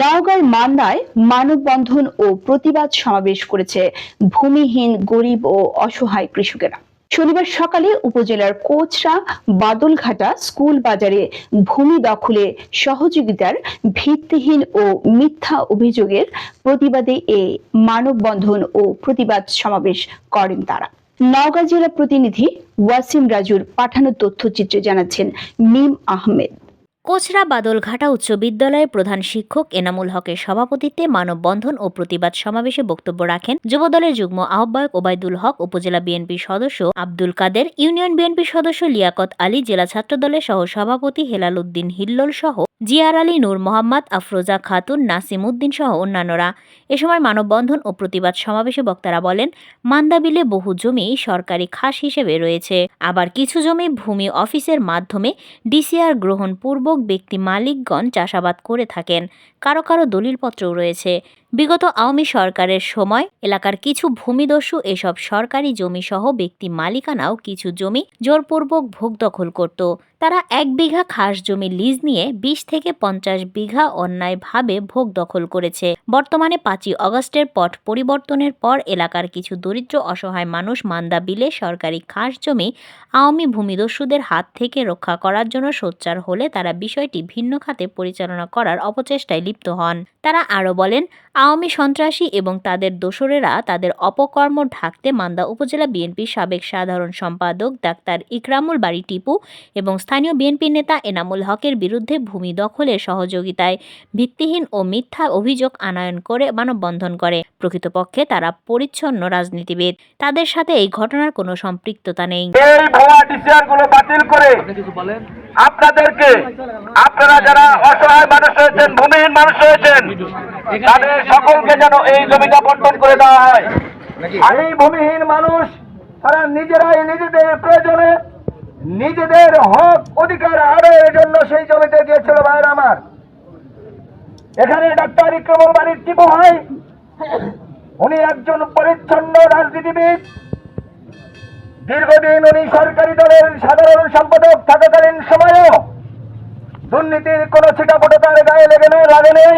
নওগাঁর মান্দায় মানববন্ধন ও প্রতিবাদ সমাবেশ করেছে ভূমিহীন গরিব ও অসহায় কৃষকেরা। শনিবার সকালে উপজেলার কোচরা বাদলঘাটা স্কুল বাজারে ভূমি দখলে সহযোগিতার ভিত্তিহীন ও মিথ্যা অভিযোগের প্রতিবাদে এ মানববন্ধন ও প্রতিবাদ সমাবেশ করেন তারা। নওগাঁ জেলা প্রতিনিধি ওয়াসিম রাজুর পাঠানো তথ্যচিত্রে জানাচ্ছেন মিম আহমেদ। কোচরা বাদলঘাটা উচ্চ বিদ্যালয়ের প্রধান শিক্ষক এনামুল হকের সভাপতিত্বে মানববন্ধন ও প্রতিবাদ সমাবেশে বক্তব্য রাখেন যুবদলের যুগ্ম আহ্বায়ক ওবায়দুল হক, উপজেলা বিএনপি সদস্য আব্দুল কাদের, ইউনিয়ন বিএনপি সদস্য লিয়াকত আলী, জেলা ছাত্রদলের সহ সভাপতি হেলাল উদ্দিন হিল্লোল সহ জিয়ার আলী, নূর মোহাম্মদ, আফরোজা খাতুন, নাসিম উদ্দিন সহ অন্যান্যরা। এ সময় মানববন্ধন ও প্রতিবাদ সমাবেশে বক্তারা বলেন, মান্দাবিলে বহু জমি সরকারি খাস হিসেবে রয়েছে। আবার কিছু জমি ভূমি অফিসের মাধ্যমে ডিসিআর গ্রহণপূর্বক ব্যক্তি মালিকগণ চাষাবাদ করে থাকেন। কারও কারও দলিলপত্রও রয়েছে। বিগত আওয়ামী সরকারের সময় এলাকার কিছু ভূমিদস্যু এসব সরকারি জমি সহ ব্যক্তি মালিকানাও কিছু জমি জোরপূর্বক ভোগ দখল করত। তারা এক বিঘা খাস জমি লিজ নিয়ে বিশ থেকে পঞ্চাশ বিঘা অন্যায়ভাবে ভোগ দখল করেছে। বর্তমানে পাঁচই অগস্টের পট পরিবর্তনের পর এলাকার কিছু দরিদ্র অসহায় মানুষ মান্দা বিলে সরকারি খাস জমি আওয়ামী ভূমিদস্যুদের হাত থেকে রক্ষা করার জন্য সোচ্চার হলে তারা বিষয়টি ভিন্ন খাতে পরিচালনা করার অপচেষ্টায় লিপ্ত হন। তারা আরও বলেন আওয়ামী সন্ত্রাসী এবং তাদের দোসরেরা তাদের অপকর্ম ঢাকতে মান্দা উপজেলা বিএনপির সাবেক সাধারণ সম্পাদক ডাক্তার ইকরামুল বাড়ি টিপু এবং স্থানীয় বিএনপি নেতা এনামুল হকের বিরুদ্ধে ভূমি দখলের সহযোগিতায় ভিত্তিহীন ও মিথ্যা অভিযোগ আনয়ন করে মানববন্ধন করে। প্রকৃতপক্ষে তারা পরিচ্ছন্ন রাজনীতিবিদ। তাদের সাথে এই ঘটনার কোনো সম্পৃক্ততা নেই। এই ভুয়া ডিসিআরগুলো বাতিল করে আপনাদেরকে আপনারা যারা অসহায় মানুষ হয়েছেন ভূমিহীন মানুষ হয়েছেন তাদের সকলকে যেন এই জমিটা বন্টন করে দেওয়া হয়। আর এই ভূমিহীন মানুষ তারা নিজেরাই নিজেদের প্রয়োজনে নিজেদের হক অধিকার আদায়ের জন্য সেই জমিতে গিয়েছিল ভাইয়ের আমার। এখানে ডাক্তার ইক্রমল বাড়ির টিপু ভাই উনি একজন পরিচ্ছন্ন রাজনীতিবিদ। দীর্ঘদিন উনি সরকারি দলের সাধারণ সম্পাদক থাকাকালীন সময়ও দুর্নীতির কোনো ছিটাপটো তার গায়ে লেগে নেই লাগে নেই।